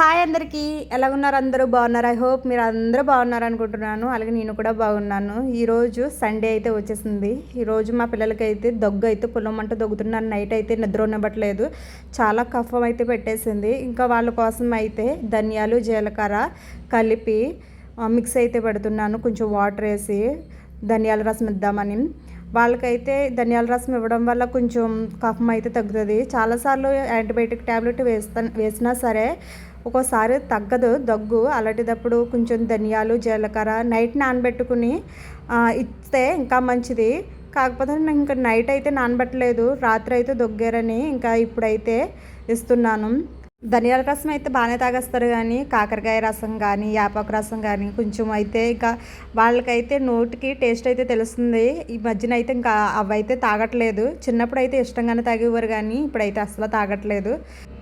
Hi అందరికీ. ఎలా ఉన్నారు అందరూ? బాగున్నారు? ఐ హోప్ మీరు అందరూ బాగున్నారు అనుకుంటున్నాను అలాగే నేను కూడా బాగున్నాను. ఈరోజు సండే అయితే వచ్చేసింది. ఈరోజు మా పిల్లలకి అయితే దగ్గు అయితే పొలమంట దగ్గుతున్నారు. నైట్ అయితే నిద్ర ఉండబట్టలేదు. చాలా కఫం అయితే పెట్టేసింది. ఇంకా వాళ్ళ కోసం అయితే ధనియాలు జీలకర్ర కలిపి మిక్స్ అయితే పెడుతున్నాను. కొంచెం వాటర్ వేసి ధనియాల రసం ఇద్దామని. వాళ్ళకైతే ధనియాల రసం ఇవ్వడం వల్ల కొంచెం కఫం అయితే తగ్గుతుంది. చాలాసార్లు యాంటీబయాటిక్ ట్యాబ్లెట్ వేస్తా వేసినా సరే ఒక్కోసారి తగ్గదు దగ్గు. అలాంటిదప్పుడు కొంచెం ధనియాలు జీలకర్ర నైట్ నానబెట్టుకుని ఇస్తే ఇంకా మంచిది. కాకపోతే నేను ఇంకా నైట్ అయితే నానబెట్టలేదు. రాత్రి అయితే దొగ్గారని ఇంకా ఇప్పుడైతే ఇస్తున్నాను. ధనియాల రసం అయితే బాగానే తాగేస్తారు కానీ కాకరకాయ రసం కానీ యాపాకు రసం కానీ కొంచెం అయితే ఇంకా వాళ్ళకైతే నోటికి టేస్ట్ అయితే తెలుస్తుంది. ఈ మధ్యన అయితే ఇంకా అవైతే తాగట్లేదు. చిన్నప్పుడు అయితే ఇష్టంగానే తాగేవారు కానీ ఇప్పుడైతే అసలు తాగట్లేదు.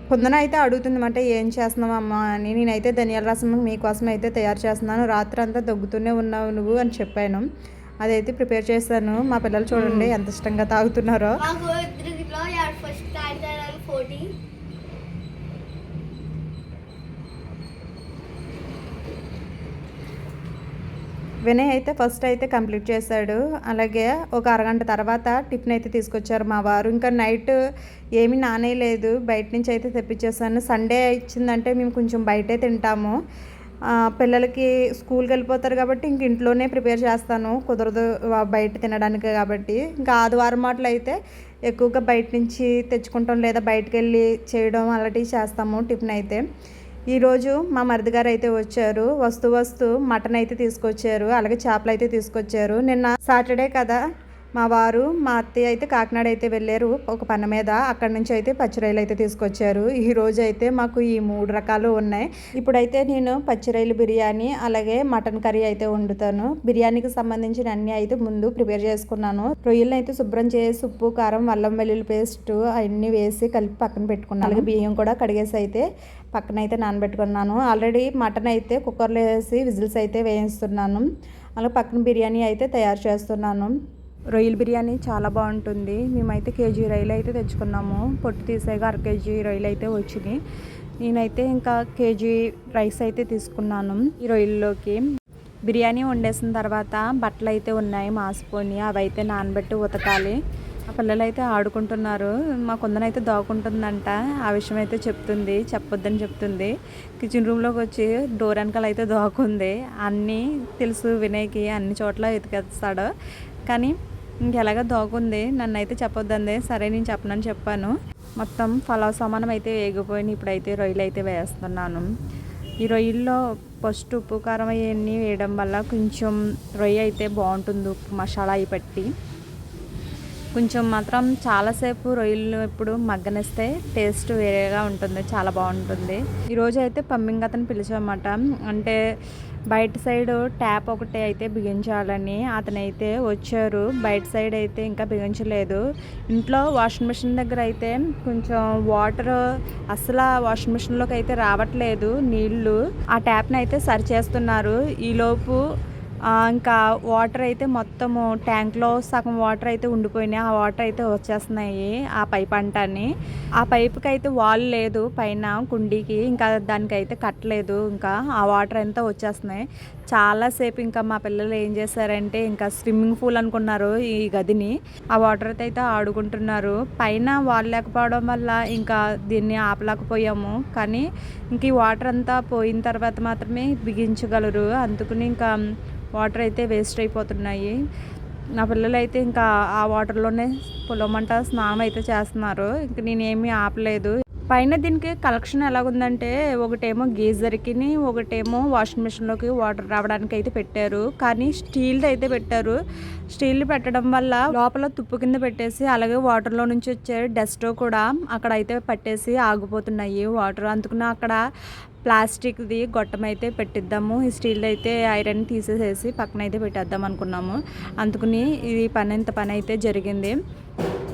కొందన అయితే అడుగుతుంది అంటే ఏం చేస్తున్నావు అమ్మ? అని. నేనైతే ధనియాల రసం మీకోసం అయితే తయారు చేస్తున్నాను. రాత్రి అంతా దగ్గుతూనే ఉన్నావు నువ్వు అని చెప్పాను. అదైతే ప్రిపేర్ చేశాను. మా పిల్లలు చూడండి ఎంత ఇష్టంగా తాగుతున్నారో మాకు ఇద్దరిలో ఎవరు ఫస్ట్ తాగుతారని పోటీ వినయ్ అయితే ఫస్ట్ అయితే కంప్లీట్ చేశాడు. అలాగే ఒక అరగంట తర్వాత టిఫిన్ అయితే తీసుకొచ్చారు మా వారు. ఇంకా నైట్ ఏమీ నానేయలేదు బయట నుంచి అయితే తెప్పించేసాను సండే ఇచ్చిందంటే మేము కొంచెం బయటే తింటాము. పిల్లలకి స్కూల్కి వెళ్ళిపోతారు కాబట్టి ఇంక ఇంట్లోనే ప్రిపేర్ చేస్తాను. కుదరదు బయట తినడానికి కాబట్టి. ఇంకా ఆదివారం మాటలు అయితే ఎక్కువగా బయట నుంచి తెచ్చుకుంటాం లేదా బయటకు వెళ్ళి చేయడం అలాంటివి చేస్తాము టిఫిన్ అయితే. ఈరోజు మా మరిదిగారు అయితే వచ్చారు. వస్తూ వస్తూ మటన్ అయితే తీసుకొచ్చారు. అలాగే చేపలు అయితే తీసుకొచ్చారు. నిన్న సాటర్డే కదా మా వారు మా అత్తయ్య అయితే కాకినాడ అయితే వెళ్ళారు. ఒక పని మీద అక్కడి నుంచి అయితే పచ్చిరాయలు అయితే తీసుకొచ్చారు. ఈ రోజు అయితే మాకు ఈ మూడు రకాలు ఉన్నాయి. ఇప్పుడైతే నేను పచ్చిరాయలు బిర్యానీ అలాగే మటన్ కర్రీ అయితే వండుతాను. బిర్యానీకి సంబంధించిన అన్ని అయితే ముందు ప్రిపేర్ చేసుకున్నాను. రొయ్యలను అయితే శుభ్రం చేసి ఉప్పు కారం అల్లం వెల్లుల్లి పేస్ట్ అవన్నీ వేసి కలిపి పక్కన పెట్టుకున్నాను. అలాగే బియ్యం కూడా కడిగేసి అయితే పక్కన అయితే నానబెట్టుకున్నాను. ఆల్రెడీ మటన్ అయితే కుక్కర్లో వేసి విజిల్స్ అయితే వేయిస్తున్నాను. అలాగే పక్కన బిర్యానీ అయితే తయారు చేస్తున్నాను. రొయ్యల బిర్యానీ చాలా బాగుంటుంది. మేమైతే కేజీ రొయ్యలు అయితే తెచ్చుకున్నాము. పొట్టు తీసేగా అర కేజీ రొయ్యలు అయితే వచ్చినాయి నేనైతే ఇంకా కేజీ రైస్ అయితే తీసుకున్నాను ఈ రొయ్యల్లోకి. బిర్యానీ వండేసిన తర్వాత బట్టలు అయితే ఉన్నాయి మాసిపోయి అవి అయితే నానబెట్టి ఉతకాలి. ఆ పిల్లలు అయితే ఆడుకుంటున్నారు. మా కొందనైతే దాక్కుంటుందంట ఆ విషయం అయితే చెప్తుంది చెప్పొద్దని చెప్తుంది. కిచెన్ రూమ్లోకి వచ్చి డోర్ వెనకాల అయితే దాక్కుంది అన్నీ తెలుసు వినయ్కి అన్ని చోట్ల ఎతికేస్తాడు కానీ ఇంకెలాగ దోగుంది? నన్ను అయితే చెప్పొద్దంది. సరే నేను చెప్పనని చెప్పాను. మొత్తం ఫలావ్ సామానం అయితే వేగిపోయినాయి. ఇప్పుడైతే రొయ్యలు అయితే వేస్తున్నాను. ఈ రొయ్యల్లో ఫస్ట్ ఉప్పు కారం అవన్నీ వేయడం వల్ల కొంచెం రొయ్య అయితే బాగుంటుంది. ఉప్పు మసాలా అవి పట్టి. కొంచెం మాత్రం చాలాసేపు రొయ్యలు ఇప్పుడు మగ్గనిస్తే టేస్ట్ వేరేగా ఉంటుంది చాలా బాగుంటుంది. ఈరోజు అయితే పంపింగ్ అతను పిలిచామన్నమాట అంటే బయట సైడ్ ట్యాప్ ఒకటి అయితే బిగించాలని అతనైతే వచ్చారు. బయట సైడ్ అయితే ఇంకా బిగించలేదు. ఇంట్లో వాషింగ్ మిషన్ దగ్గర అయితే కొంచెం వాటర్ అసలు వాషింగ్ మిషన్లోకి అయితే రావట్లేదు నీళ్ళు. ఆ ట్యాప్ని అయితే సరి చేస్తున్నారు ఈలోపు ఇంకా వాటర్ అయితే మొత్తము ట్యాంక్లో సగం వాటర్ అయితే ఉండిపోయినాయి. ఆ వాటర్ అయితే వచ్చేస్తున్నాయి ఆ పైప్ అంటాన్ని. ఆ పైప్కి అయితే వాల్ లేదు పైన కుండీకి ఇంకా దానికైతే కట్టలేదు. ఇంకా ఆ వాటర్ అంతా వచ్చేస్తున్నాయి. చాలాసేపు ఇంకా మా పిల్లలు ఏం చేశారంటే ఇంకా స్విమ్మింగ్ పూల్ అనుకున్నారు ఈ గదిని. ఆ వాటర్ అయితే ఆడుకుంటున్నారు. పైన వాల్ లేకపోవడం వల్ల ఇంకా దీన్ని ఆపలేకపోయాము. కానీ ఇంక ఈ వాటర్ అంతా పోయిన తర్వాత మాత్రమే బిగించగలరు. అందుకని ఇంకా వాటర్ అయితే వేస్ట్ అయిపోతున్నాయి. నా పిల్లలు అయితే ఇంకా ఆ వాటర్లోనే పొలమంట స్నానం అయితే చేస్తున్నారు. ఇంక నేనేమీ ఆపలేదు. పైన దీనికి కలెక్షన్ ఎలాగుందంటే ఒకటేమో గీజర్కి ఒకటేమో వాషింగ్ మిషన్లోకి వాటర్ రావడానికి అయితే పెట్టారు. కానీ స్టీల్ది అయితే పెట్టారు. స్టీల్ పెట్టడం వల్ల లోపల తుప్పు కింద పెట్టేసి అలాగే వాటర్లో నుంచి వచ్చే డస్ట్ కూడా అక్కడ అయితే పట్టేసి ఆగిపోతున్నాయి. వాటర్ అందుకున్న అక్కడ ప్లాస్టిక్ది గొట్టం అయితే పెట్టిద్దాము ఈ స్టీల్ అయితే ఐరన్ తీసేసేసి పక్కన అయితే పెట్టేద్దాం అనుకున్నాము అందుకని ఇది పని ఇంత పని అయితే జరిగింది.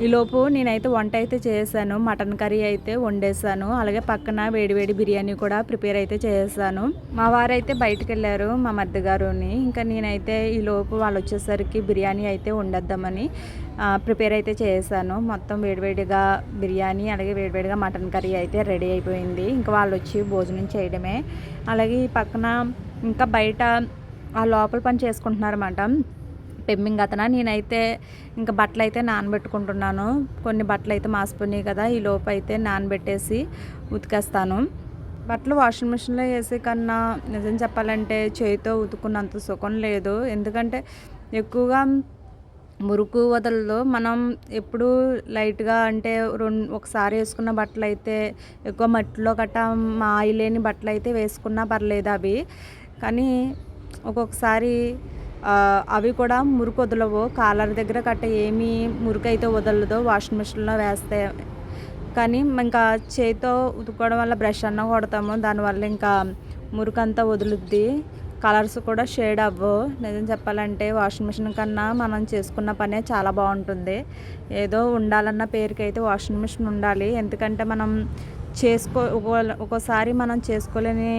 ఈలోపు నేనైతే వంట అయితే చేశాను మటన్ కర్రీ అయితే వండేసాను అలాగే పక్కన వేడివేడి బిర్యానీ కూడా ప్రిపేర్ అయితే చేశాను మా వారైతే బయటకు వెళ్ళారు మా మధ్య గారుని. ఇంకా నేనైతే ఈలోపు వాళ్ళు వచ్చేసరికి బిర్యానీ అయితే వండేద్దామని ప్రిపేర్ అయితే చేశాను మొత్తం వేడివేడిగా బిర్యానీ అలాగే వేడివేడిగా మటన్ కర్రీ అయితే రెడీ అయిపోయింది. ఇంకా వాళ్ళు వచ్చి భోజనం చేయడమే. అలాగే ఈ పక్కన ఇంకా బయట ఆ లోపల పని చేసుకుంటున్నారన్నమాట. పెమ్మింగ్ అతన? నేనైతే ఇంకా బట్టలు అయితే నానబెట్టుకుంటున్నాను. కొన్ని బట్టలు అయితే మాసిపోయినాయి కదా ఈ లోపు అయితే నానబెట్టేసి ఉతికేస్తాను. బట్టలు వాషింగ్ మిషన్లో వేసే కన్నా నిజం చెప్పాలంటే చేతితో ఉతుకున్నంత సుఖం లేదు. ఎందుకంటే ఎక్కువగా మురుకు వదలదు మనం ఎప్పుడు లైట్గా అంటే రెండు ఒకసారి వేసుకున్న బట్టలు అయితే ఎక్కువ మట్టిలో గట్ట మాయలేని బట్టలు అయితే వేసుకున్నా పర్లేదు అవి. కానీ ఒక్కొక్కసారి అవి కూడా మురుకు వదలవు. కాలర్ దగ్గర కట్ట ఏమీ మురుకు అయితే వదలదు. వాషింగ్ మిషన్లో వేస్తే కానీ ఇంకా చేతితో ఉతుక్కోవడం వల్ల బ్రష్ అన్న కొడతాము. దానివల్ల ఇంకా మురుకు అంతా వదులుద్ది. కలర్స్ కూడా షేడ్ అవ్వవు నిజం చెప్పాలంటే వాషింగ్ మిషన్ కన్నా మనం చేసుకున్న పనే చాలా బాగుంటుంది. ఏదో ఉండాలన్న పేరుకైతే వాషింగ్ మిషన్ ఉండాలి. ఎందుకంటే మనం చేసుకో ఒక్కోసారి మనం చేసుకోలేని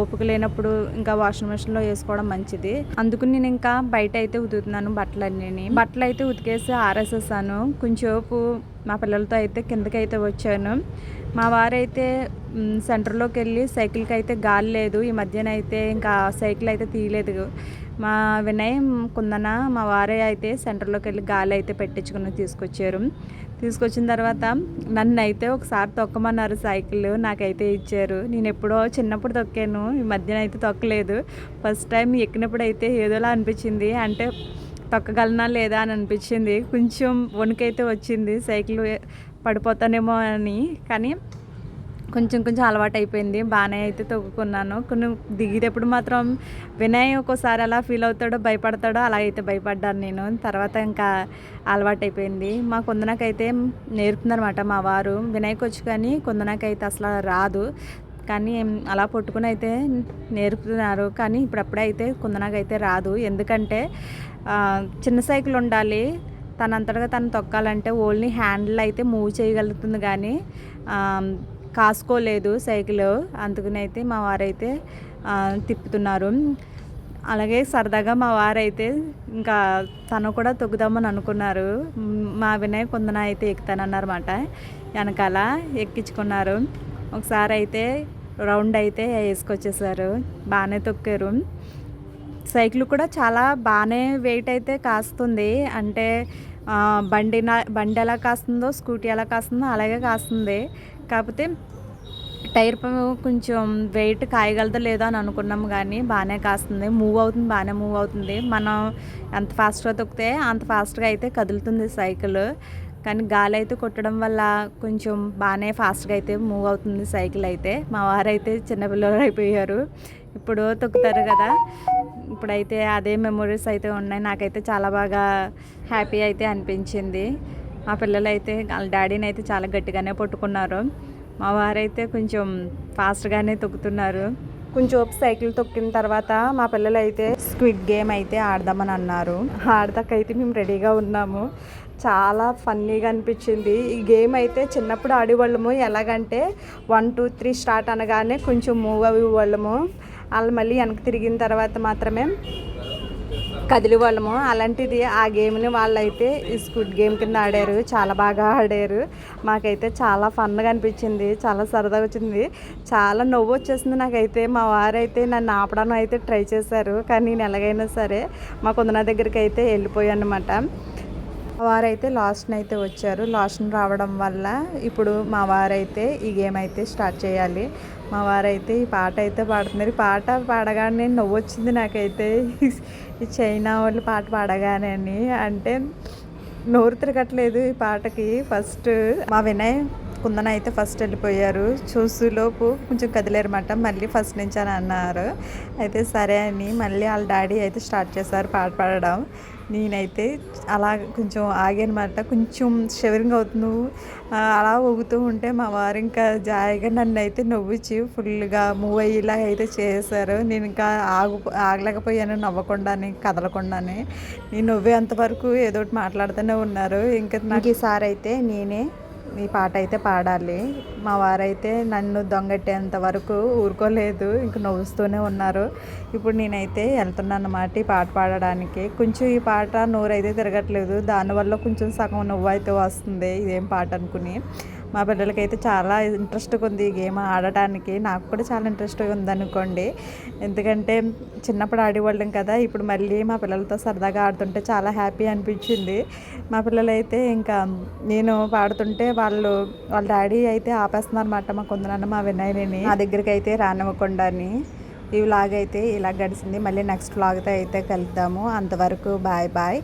ఓపిక లేనప్పుడు ఇంకా వాషింగ్ మిషన్లో వేసుకోవడం మంచిది. అందుకు నేను ఇంకా బయట అయితే ఉతుకుతున్నాను బట్టలన్నీ బట్టలు అయితే ఉతికేసి ఆరేసేసాను. కొంచెంసేపు మా పిల్లలతో అయితే కిందకి అయితే వచ్చాను. మా వారైతే సెంటర్లోకి వెళ్ళి సైకిల్కి అయితే గాలి లేదు. ఈ మధ్యన అయితే ఇంకా సైకిల్ అయితే తీయలేదు. మా వినయ్ కుందన మా వారే అయితే సెంటర్లోకి వెళ్ళి గాలి అయితే పెట్టించుకుని తీసుకొచ్చారు. తీసుకొచ్చిన తర్వాత నన్ను అయితే ఒకసారి తొక్కమన్నారు సైకిల్ నాకైతే ఇచ్చారు. నేను ఎప్పుడో చిన్నప్పుడు తొక్కాను ఈ మధ్యన అయితే తొక్కలేదు. ఫస్ట్ టైం ఎక్కినప్పుడు అయితే ఏదోలా అనిపించింది. అంటే తొక్కగలనా లేదా అని అనిపించింది. కొంచెం వణుకైతే వచ్చింది. సైకిల్ పడిపోతానేమో అని. కానీ కొంచెం కొంచెం అలవాటు అయిపోయింది బాగానే అయితే తొక్కుకున్నాను కొన్ని దిగేటప్పుడు మాత్రం వినయ్ ఒక్కోసారి అలా ఫీల్ అవుతాడో భయపడతాడో అలా అయితే భయపడ్డాను నేను. తర్వాత ఇంకా అలవాటు అయిపోయింది మా కుందనకైతే నేర్పుతుందనమాట మా వారు. వినయ్కి వచ్చి కానీ కుందనకైతే అసలు రాదు. కానీ అలా పట్టుకుని అయితే నేర్పుతున్నారు. కానీ ఇప్పుడప్పుడైతే అయితే కుందనకైతే రాదు. ఎందుకంటే చిన్న సైకిల్ ఉండాలి. తనంతటగా తను తొక్కాలంటే ఓన్లీ హ్యాండిల్ అయితే మూవ్ చేయగలుగుతుంది కానీ కాసుకోలేదు సైకిల్. అందుకనైతే మా వారైతే తిప్పుతున్నారు. అలాగే సరదాగా మా వారైతే ఇంకా తను కూడా తొక్కుదామని అనుకున్నారు. మా వినయ్ కొందన అయితే ఎక్కుతానన్నారన్నమాట వెనకాల ఎక్కించుకున్నారు. ఒకసారి అయితే రౌండ్ అయితే వేసుకొచ్చేసారు. బాగానే తొక్కారు. సైకిల్ కూడా చాలా బాగానే వెయిట్ అయితే కాస్తుంది. అంటే బండి బండి ఎలా కాస్తుందో స్కూటీ ఎలా కాస్తుందో అలాగే కాస్తుంది. కాకపోతే టైర్ కొంచెం వెయిట్ కాయగలదో లేదో అని అనుకున్నాం కానీ బాగానే కాస్తుంది. మూవ్ అవుతుంది బాగానే మూవ్ అవుతుంది. మనం ఎంత ఫాస్ట్గా తొక్కితే అంత ఫాస్ట్గా అయితే కదులుతుంది సైకిల్ కానీ గాలి అయితే కొట్టడం వల్ల కొంచెం బాగానే ఫాస్ట్గా అయితే మూవ్ అవుతుంది సైకిల్ అయితే. మా వారు అయితే చిన్నపిల్లలు అయిపోయారు. ఇప్పుడు తొక్కుతారు కదా. ఇప్పుడైతే అదే మెమొరీస్ అయితే ఉన్నాయి. నాకైతే చాలా బాగా హ్యాపీ అయితే అనిపించింది. మా పిల్లలు అయితే వాళ్ళ డాడీని అయితే చాలా గట్టిగానే పట్టుకున్నారు. మా వారైతే కొంచెం ఫాస్ట్గానే తొక్కుతున్నారు. కొంచెం సైకిల్ తొక్కిన తర్వాత మా పిల్లలు అయితే స్క్విడ్ గేమ్ అయితే ఆడదామని అన్నారు. ఆడదాకైతే మేము రెడీగా ఉన్నాము. చాలా ఫన్నీగా అనిపించింది. ఈ గేమ్ అయితే చిన్నప్పుడు ఆడేవాళ్ళము. ఎలాగంటే వన్ టూ త్రీ స్టార్ట్ అనగానే కొంచెం మూవ్ అవ్వేవాళ్ళము. వాళ్ళు మళ్ళీ వెనక్కి తిరిగిన తర్వాత మాత్రమే కదిలి వాళ్ళము. అలాంటిది ఆ గేమ్ని వాళ్ళైతే ఈ స్కుడ్ గేమ్ కింద ఆడారు. చాలా బాగా ఆడారు. మాకైతే చాలా ఫన్గా అనిపించింది. చాలా సరదాగా వచ్చింది. చాలా నవ్వు వచ్చేసింది నాకైతే. మా వారైతే నన్ను ఆపడానికి అయితే ట్రై చేశారు. కానీ నేను ఎలాగైనా సరే మా కొందన దగ్గరికి అయితే వెళ్ళిపోయాను అనమాట మా వారైతే లాస్ట్ని అయితే వచ్చారు. లాస్ట్ని రావడం వల్ల ఇప్పుడు మా వారైతే ఈ గేమ్ అయితే స్టార్ట్ చేయాలి. మా వారైతే ఈ పాట అయితే పాడుతున్నారు. ఈ పాట పాడగానే నవ్వు వచ్చింది నాకైతే. ఈ చైనా వాళ్ళు పాట పాడగానే అని. అంటే నోరు తిరగట్లేదు ఈ పాటకి. ఫస్ట్ మా వినయ్ కుందన అయితే ఫస్ట్ వెళ్ళిపోయారు. చూసులోపు కొంచెం కదిలేరమాట మళ్ళీ ఫస్ట్ నుంచి అని అన్నారు. అయితే సరే అని మళ్ళీ వాళ్ళ డాడీ అయితే స్టార్ట్ చేశారు పాట పాడడం. నేనైతే అలా కొంచెం ఆగానమాట కొంచెం షివరింగ్ అవుతుంది అలా ఊగుతూ ఉంటే మా వారు ఇంకా జాయిగా నన్ను అయితే నవ్వించి ఫుల్గా మూవ్ అయ్యేలా అయితే చేశారు. నేను ఇంకా ఆగు ఆగలేకపోయాను నవ్వకుండానే కదలకుండానే. నేను నవ్వేంతవరకు ఏదో ఒకటి మాట్లాడుతూనే ఉన్నారు. ఇంకా నాకు ఈసారి అయితే నేనే ఈ పాట అయితే పాడాలి. మా వారైతే నన్ను దొంగట్టేంత వరకు ఊరుకోలేదు ఇంక నవ్వుస్తూనే ఉన్నారు. ఇప్పుడు నేనైతే వెళ్తున్నాను అన్నమాట ఈ పాట పాడడానికి. కొంచెం ఈ పాట నోరైతే తిరగట్లేదు దానివల్ల కొంచెం సగం నవ్వు అయితే వస్తుంది ఇదేం పాట అనుకుని. మా పిల్లలకైతే చాలా ఇంట్రెస్ట్గా ఉంది ఈ గేమ్ ఆడటానికి. నాకు కూడా చాలా ఇంట్రెస్ట్గా ఉందనుకోండి. ఎందుకంటే చిన్నప్పుడు ఆడేవాళ్ళం కదా ఇప్పుడు మళ్ళీ మా పిల్లలతో సరదాగా ఆడుతుంటే చాలా హ్యాపీ అనిపించింది. మా పిల్లలైతే ఇంకా నేను పాడుతుంటే వాళ్ళు వాళ్ళ డాడీ అయితే ఆపేస్తున్నారన్నమాట మా కొందనన్న మా వినాయని నా దగ్గరికి అయితే రానివ్వకుండాని ఈ వ్లాగ్ అయితే ఇలా గడిచింది మళ్ళీ నెక్స్ట్ వ్లాగ్తో అయితే కలుద్దాము. అంతవరకు బాయ్ బాయ్